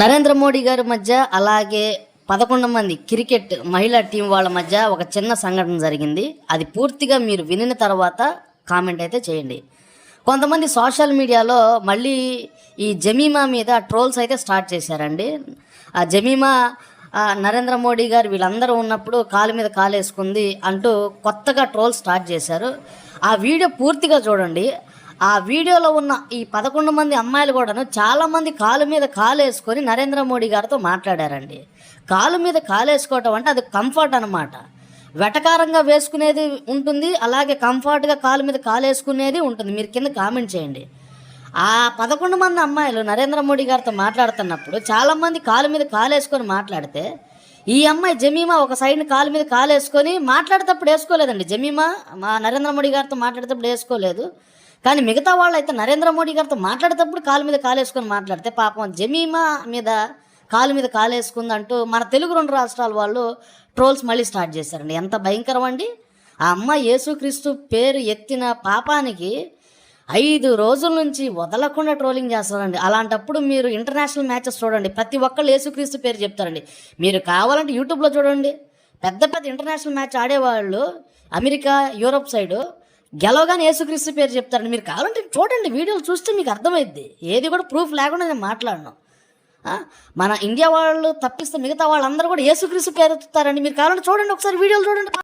నరేంద్ర మోడీ గారి మధ్య అలాగే పదకొండు మంది క్రికెట్ మహిళా టీం వాళ్ళ మధ్య ఒక చిన్న సంఘటన జరిగింది. అది పూర్తిగా మీరు వినిన తర్వాత కామెంట్ అయితే చేయండి. కొంతమంది సోషల్ మీడియాలో మళ్ళీ ఈ జమీమా మీద ట్రోల్స్ అయితే స్టార్ట్ చేశారండి. ఆ జమీమా నరేంద్ర మోడీ గారు వీళ్ళందరూ ఉన్నప్పుడు కాలు మీద కాలు వేసుకుంది అంటూ కొత్తగా ట్రోల్ స్టార్ట్ చేశారు. ఆ వీడియో పూర్తిగా చూడండి. ఆ వీడియోలో ఉన్న ఈ పదకొండు మంది అమ్మాయిలు కూడాను చాలామంది కాలు మీద కాలు వేసుకొని నరేంద్ర మోడీ గారితో మాట్లాడారండి. కాలు మీద కాలు వేసుకోవటం అంటే అది కంఫర్ట్ అనమాట వెటకారంగా వేసుకునేది ఉంటుంది అలాగే కంఫర్ట్గా కాలు మీద కాలు వేసుకునేది ఉంటుంది. మీరు కింద కామెంట్ చేయండి. ఆ పదకొండు మంది అమ్మాయిలు నరేంద్ర మోడీ గారితో మాట్లాడుతున్నప్పుడు చాలామంది కాలు మీద కాలు వేసుకొని మాట్లాడితే ఈ అమ్మాయి జమీమా ఒక సైడ్ కాలు మీద కాలు వేసుకొని మాట్లాడేటప్పుడు వేసుకోలేదండి. జమీమా మా నరేంద్ర మోడీ గారితో మాట్లాడేటప్పుడు వేసుకోలేదు. కానీ మిగతా వాళ్ళు అయితే నరేంద్ర మోడీ గారితో మాట్లాడేటప్పుడు కాలు మీద కాలేసుకొని మాట్లాడితే పాపం జమీమా మీద కాలు మీద కాలు వేసుకుందంటూ మన తెలుగు రెండు రాష్ట్రాల వాళ్ళు ట్రోల్స్ మళ్ళీ స్టార్ట్ చేశారండి. ఎంత భయంకరం అండి. ఆ అమ్మ యేసుక్రీస్తు పేరు ఎత్తిన పాపానికి ఐదు రోజుల నుంచి వదలకుండా ట్రోలింగ్ చేస్తారండి. అలాంటప్పుడు మీరు ఇంటర్నేషనల్ మ్యాచెస్ చూడండి. ప్రతి ఒక్కళ్ళు యేసుక్రీస్తు పేరు చెప్తారండి. మీరు కావాలంటే యూట్యూబ్లో చూడండి. పెద్ద పెద్ద ఇంటర్నేషనల్ మ్యాచ్ ఆడేవాళ్ళు అమెరికా యూరోప్ సైడు గెలవగానే యేసుక్రీస్తు పేరు చెప్తారండి. మీరు కావాలంటే చూడండి వీడియోలు చూస్తే మీకు అర్థమైద్ది. ఏది కూడా ప్రూఫ్ లేకుండా నేను మాట్లాడను. మన ఇండియా వాళ్ళు తప్పిస్తే మిగతా వాళ్ళందరూ కూడా యేసుక్రీస్తు పేరు ఎత్తుతారండి మీరు కావాలంటే చూడండి ఒకసారి వీడియోలు చూడండి.